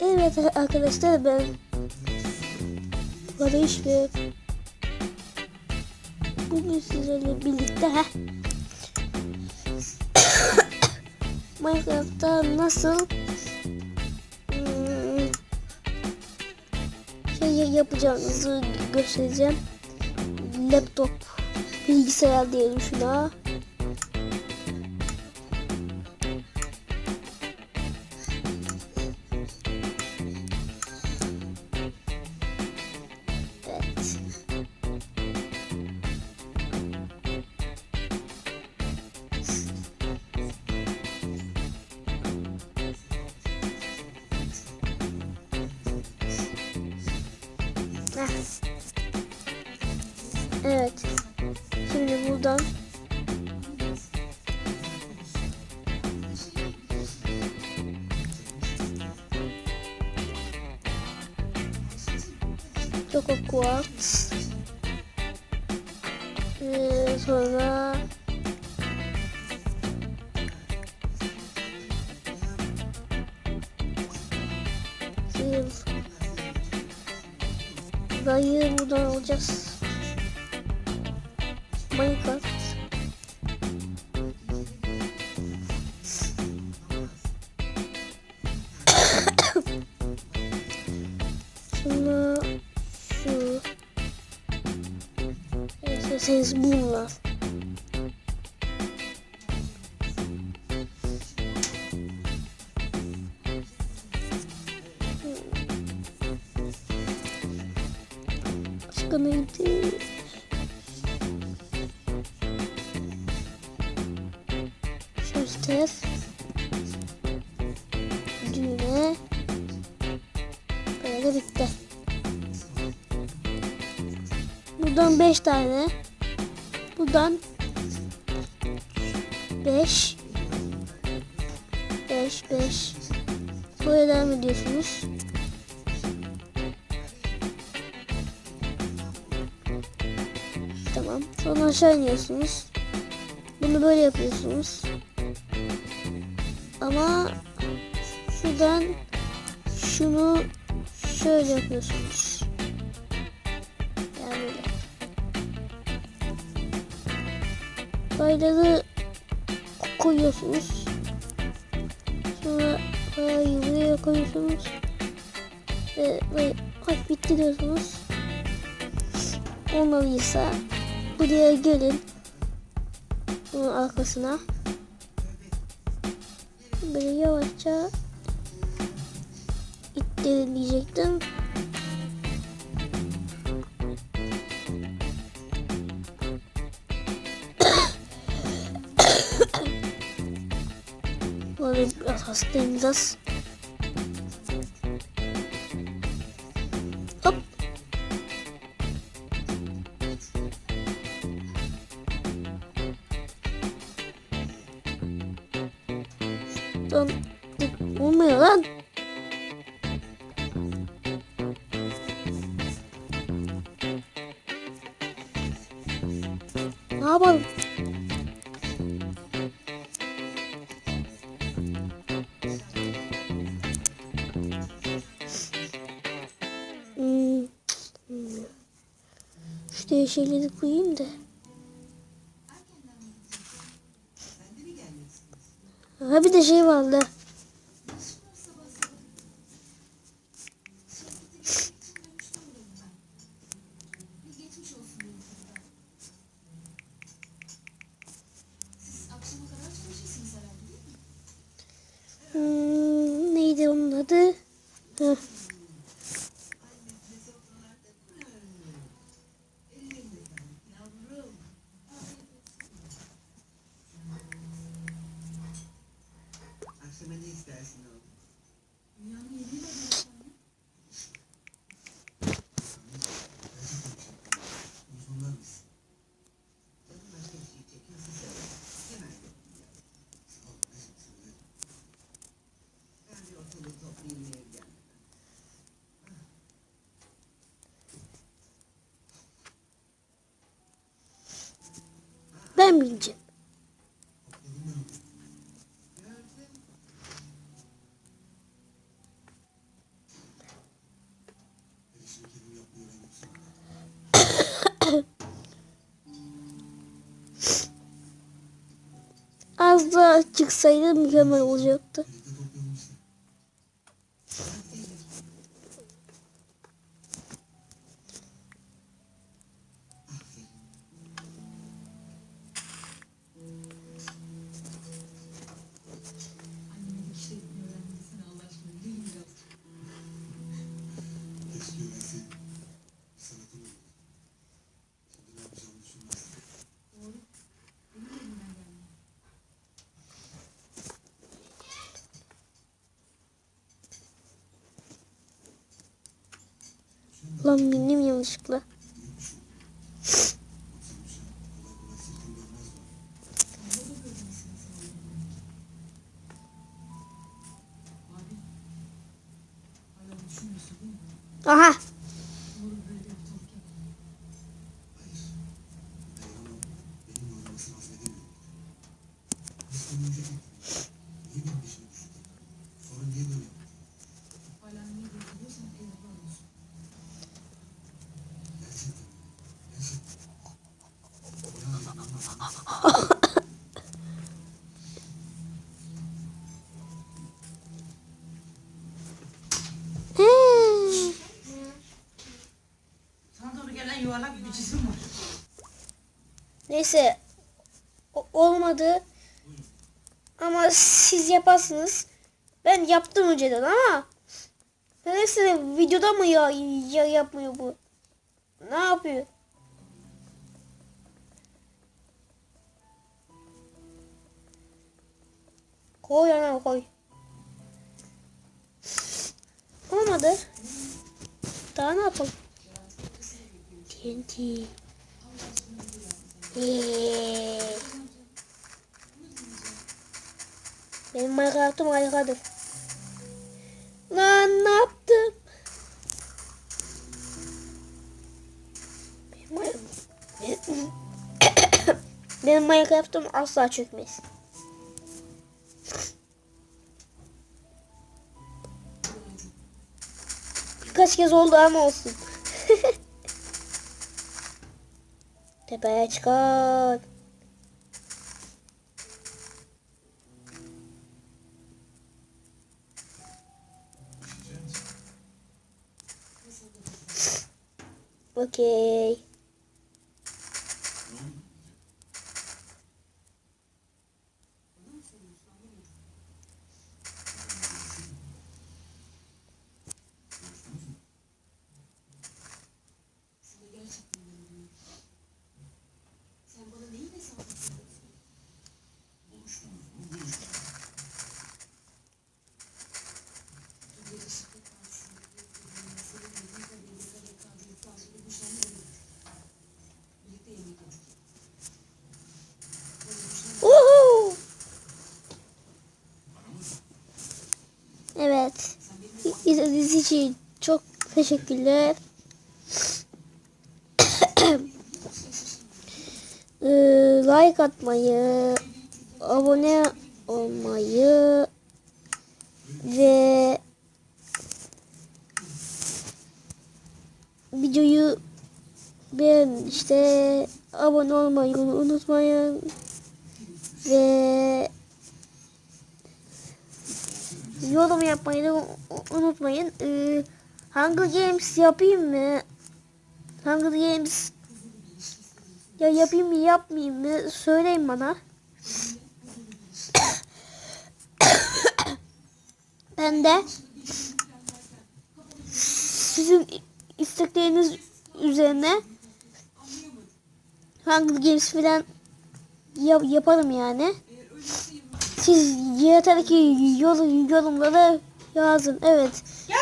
evet arkadaşlar ben Barış ve bugün sizlerle birlikte Minecraft'ta nasıl hmm, şey yapacağınızı göstereceğim. Laptop, bilgisayar diyelim şuna. Evet. Şimdi buradan Choco Quartz ee, sonra Dayı buradan alacağız. İsterseniz bunlar. Başka neydi? Şöster. Düğme. Böyle bitti. Buradan 5 tane. Buradan 5 5 5 Böyle devam ediyorsunuz. Tamam. Sonra aşağı iniyorsunuz. Bunu böyle yapıyorsunuz. Ama şuradan şunu şöyle yapıyorsunuz. Bayrağı koyuyorsunuz. Sonra bayrağı buraya koyuyorsunuz. Ve ay bitti diyorsunuz. Olmalıysa buraya gelin. Bunun arkasına. Böyle yavaşça ittirin diyecektim. Hastayım biraz. Hop. Lan olmuyor lan. Ne yapalım? Şuraya şeyleri koyayım da. Ha bir de şey vardı. Hmm, neydi onun adı? Heh. Ben bileceğim. Az daha çıksaydı mükemmel olacaktı. Sırtım dönmez bana. Aha. Yuvarlak bir cisim var. Neyse. O- olmadı. Ama siz yaparsınız. Ben yaptım önceden ama. Neyse videoda mı ya, ya yapmıyor bu? Ne yapıyor? Koy ana koy. Olmadı. Daha ne yapalım? TNT. Eee. Benim Minecraft'ım. Lan ne yaptım? Benim Minecraft'ım asla çökmez. Birkaç kez oldu ama olsun. Tepeye çıkar. Okey. İçin çok teşekkürler. Ee, like atmayı, abone olmayı ve videoyu beğen işte abone olmayı unutmayın ve yorum yapmayı da unutmayın. Ee, Hunger Games yapayım mı? Hunger Games ya yapayım mı yapmayayım mı? Söyleyin bana. ben de sizin istekleriniz üzerine Hunger Games falan yap yaparım yani. Siz yeter ki yorum, yorumlara yazın. Evet. Gel